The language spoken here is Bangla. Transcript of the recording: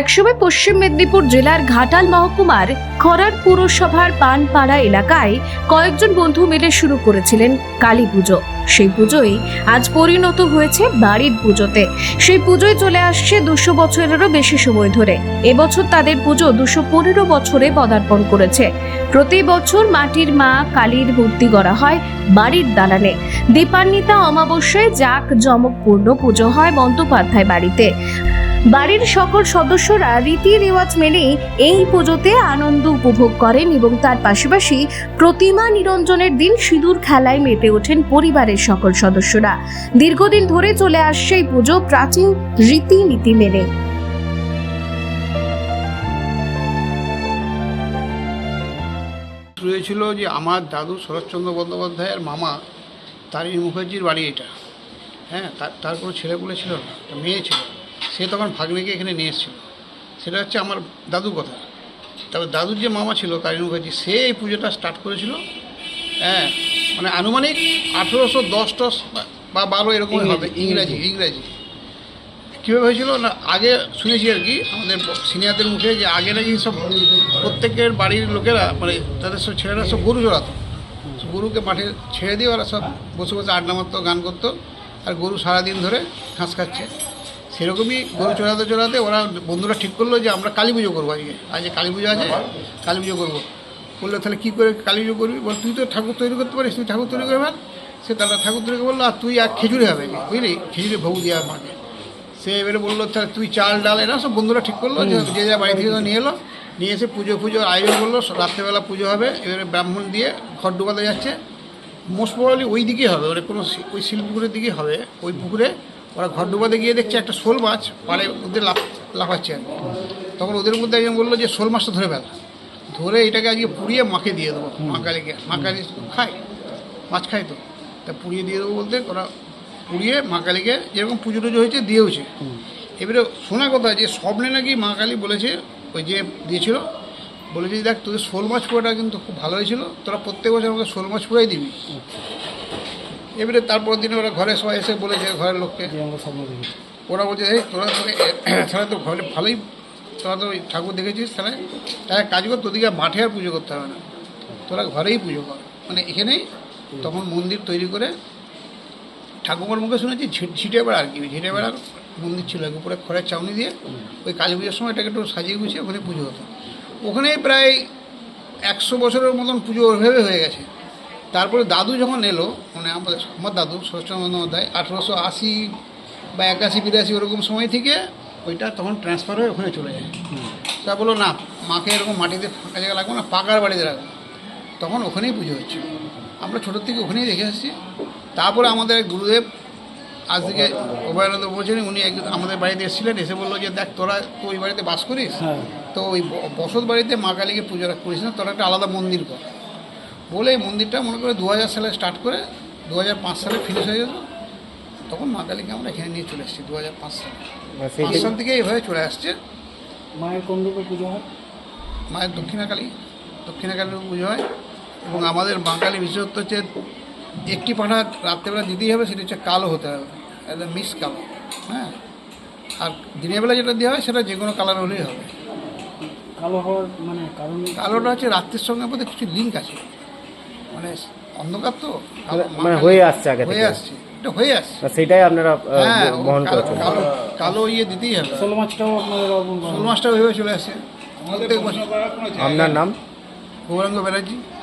একসময় পশ্চিম মেদিনীপুর জেলার ঘাটাল মহকুমার খরার পুরসভার পানপাড়া এলাকায় কয়েকজন বন্ধু মিলে শুরু করেছিলেন কালী পুজো। সেই পুজোই আজ পরিণত হয়েছে বাড়ির পুজোতে। সেই পুজোয় চলে আসছে দুশো বছরেরও বেশি সময় ধরে। এবছর তাদের পুজো দুশো পনেরো বছরে পদার্পণ করেছে। প্রতি বছর মাটির মা কালীর মূর্তি গড়া হয় বাড়ির দালানে। দীপান্বিতা অমাবস্যায় জাক জমকপূর্ণ পুজো হয় বন্দ্যোপাধ্যায় বাড়িতে। বাড়ির সকল সদস্যরা রীতি রেওয়াজ মেনেই এই পুজোতে আনন্দ উপভোগ করেন এবং তার পাশাপাশি প্রতিমা নিরঞ্জনের দিন সিঁদুর খেলায় মেতে ওঠেন পরিবারের সকল সদস্যরা। দীর্ঘদিন ধরে চলে আসছে এই পুজো প্রাচীন রীতিনীতি মেনে। হয়েছিল যে আমার দাদু শরৎচন্দ্র বন্দ্যোপাধ্যায়ের মামা তারিণী মুখার্জির বাড়ি এটা। হ্যাঁ তার তার কোনো ছিল না মেয়ে ছিল। সে তখন ভাগ্নেকে এখানে নিয়ে এসেছিল। সেটা হচ্ছে আমার দাদুর কথা। তবে দাদুর যে মামা ছিল তারিণী মুখার্জি সে এই পুজোটা স্টার্ট করেছিল হ্যাঁ মানে আনুমানিক আঠেরোশো দশ টস বা- বারো এরকম হবে ইংরাজি ইংরাজি। কীভাবে হয়েছিল না আগে শুনেছি আর কি আমাদের সিনিয়রদের মুখে যে আগে নাকি সব প্রত্যেকের বাড়ির লোকেরা মানে তাদের সব ছেলেরা সব গরু চড়াতো। গরুকে মাঠে ছেড়ে দিয়ে ওরা সব বসে বসে আড্ডা মারতো গান করতো আর গরু সারাদিন ধরে ঘাস খাচ্ছে। সেরকমই গরু চড়াতে চড়াতে ওরা বন্ধুরা ঠিক করল যে আমরা কালী পুজো করব আজকে। আজকে কালী পুজো আছে, কালী পুজো করব। বলল, তাহলে কী করে কালী পুজো করবি? বল তুই তো ঠাকুর তৈরি করতে পারিস, তুই ঠাকুর তৈরি করে ফেল সে তারা ঠাকুর তৈরি বলল আর তুই আর খেজুরি হবে বুঝলি? খেজুরি ভোগ দেওয়া মাকে সে এবারে বলল, তাহলে তুই চাল, ডাল, এরা সব বন্ধুরা ঠিক করল, যে যে বাড়ি থেকে নিয়ে এলো, নিয়ে এসে পুজো, পুজোর আয়োজন করল, রাত্রেবেলা পুজো হবে, এবারে ব্রাহ্মণ দিয়ে ঘর ডুবাতে যাচ্ছে। মোস্ট প্রবাবলি ওই দিকেই হবে ওরা কোনো শি- ওই শিলপুকুরের দিকেই হবে, ওই পুকুরে ওরা ঘর ডুবাতে গিয়ে দেখছে একটা শোল মাছ পাড়ে ওদের লাফ লাফাচ্ছে আর কি। তখন ওদের মধ্যে একজন বলল যে শোল মাছটা ধরে ফেল। ধরে এটাকে আজকে পুড়িয়ে মাকে দিয়ে দেবো। মা কালীকে মা কালী খায় মাছ খায় তো। তা পুড়িয়ে দিয়ে দেবো বলতে ওরা পুড়িয়ে মা কালীকে যেরকম পুজো টুজো হয়েছে দিয়েওছে। এবারে শোনা কথা যে স্বপ্নে নাকি মা কালী বলেছে ওই যে দিয়েছিল বলেছে দেখ তোদের শোল মাছ পোড়াটা কিন্তু খুব ভালো হয়েছিল তোরা প্রত্যেক বছর আমাকে শোল মাছ পোড়াই দিবি। এবারে তারপর দিনে ওরা ঘরে সবাই এসে বলেছে ঘরের লোককে। ওরা বলছে এই তোরা তোকে তাহলে তো ঘরে ভালোই তোরা তো ওই ঠাকুর দেখেছিস তাহলে এক কাজ কর তোদিকে মাঠে আর পুজো করতে হবে না। তোরা ঘরেই পুজো কর। মানে এখানেই তখন মন্দির তৈরি করে ঠাকুমার মুখে শুনেছি ঝিটে বেড়া আর কি ঝিটে বেড়ার মন্দির ছিল উপরে খড়ের চাউনি দিয়ে। ওই কালী পুজোর সময় এটাকে একটু সাজিয়ে গুছিয়ে ওখানে পুজো হতো। ওখানে প্রায় একশো বছরের মতন পুজো ওইভাবে হয়ে গেছে। তারপরে দাদু যখন এলো মানে আমাদের আমার দাদু শরৎচন্দ্র বন্দ্যোপাধ্যায় আঠেরোশো আশি বা একাশি বিরাশি ওরকম সময় থেকে ওইটা তখন ট্রান্সফার হয়ে ওখানে চলে যায়। তা বলল না মাকে এরকম মাটিতে ফাঁকা জায়গা লাগবে না পাকার বাড়িতে রাখব তখন ওখানেই পুজো হচ্ছে। আমরা ছোটোর থেকে ওখানেই দেখে আসছি। তারপরে আমাদের গুরুদেব আজ থেকে অভয়ানন্দ বলছেন উনি আমাদের বাড়িতে এসেছিলেন এসে বলল যে দেখ তোরা তো ওই বাড়িতে বাস করিস তো ওই বসত বাড়িতে মা কালীকে পুজো করিস না তোরা একটা আলাদা মন্দির কর। বলে এই মন্দিরটা মনে করে দু হাজার সালে স্টার্ট করে দু হাজার পাঁচ সালে ফিনিশ হয়ে গেল। তখন মা কালীকে আমরা এখানে নিয়ে চলে এসেছি দু হাজার পাঁচ সালে। পাঁচ সাল থেকে এইভাবে চলে আসছে। মায়ের কোন রূপে পুজো হয়? মায়ের দক্ষিণাকালী দক্ষিণাকালীর পুজো হয় এবং আমাদের বাঙালি বিশেষত্ব হচ্ছে একটি পাঠা রাত্রেবেলা দিতেই হবে সেটা হচ্ছে কালো হতে হবে একদম মিক্স কালো হ্যাঁ। আর দিনের বেলা যেটা দেওয়া হয় সেটা যে কোনো কালার হলেই হবে। কালো হওয়ার মানে কারণ কালোটা হচ্ছে রাত্রের সঙ্গে বোধহয় কিছু লিঙ্ক আছে। মানে অন্ধকার তো? কালো মানে হয়ে আসছে আগে হয়ে আসছে। এটা হয়ে আসছে। সেটাই আপনারা হ্যাঁ বহন কালো করছেন। কালো কালো ইয়ে দিতেই হবে। শোল মাছটাও আপনাদের হয়। শোল মাছটা হয়ে চলে আসছে। আপনার নাম? গৌরাঙ্গ ব্যানার্জি।